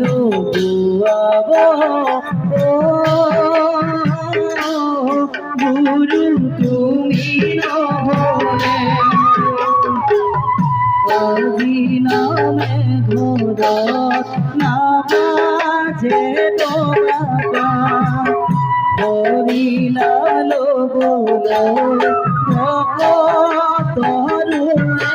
দুয়াব। গুরু তুমি অভিনামে ঘোর নামাজে তোরা হরিলালো বলো তরুণা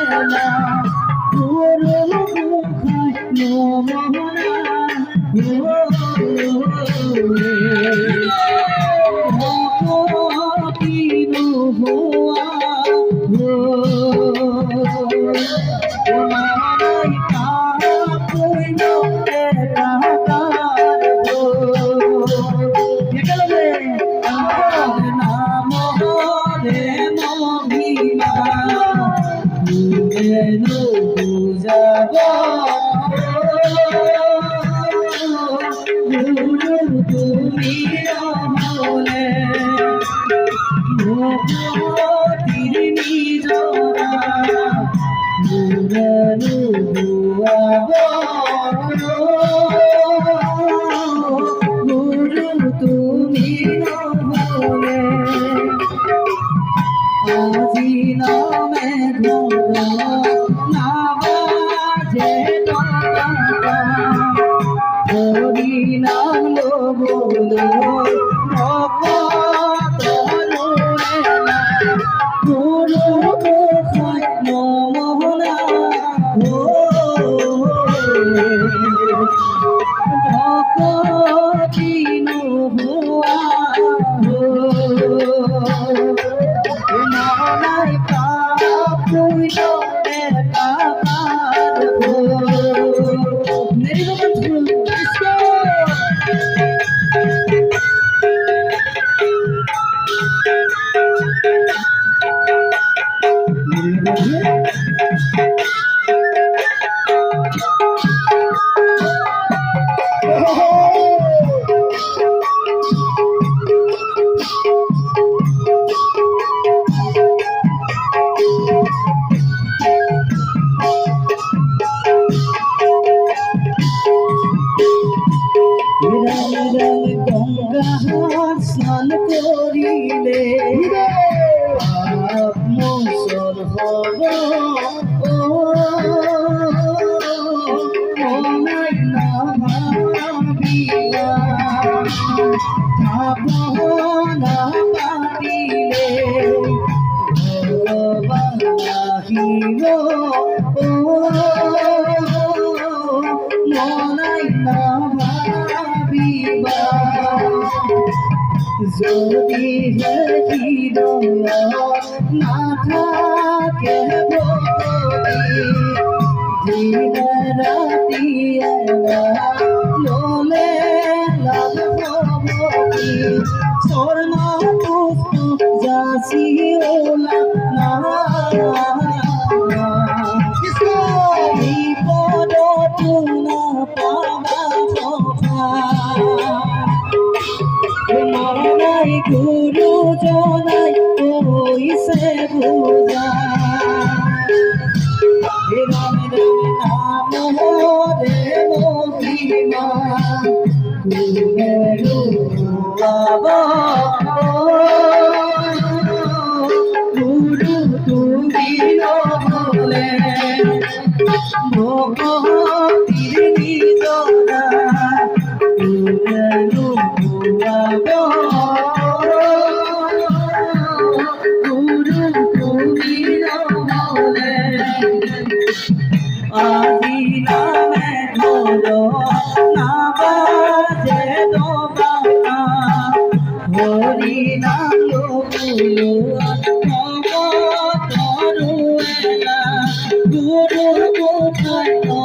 ভুয়া Yeah. গঙ্গাহার স্নান করিলে পাপ মোচন হব। ও মনাই না যদি না থাকে দিন রাতি লোলে লাভ ভবতি গুরু জনাই কইছে বুঝা। রাম রাম নাম রে মহিমা। গুরু বাবা গুরু তুমি নহলে ভগতির গুরু ও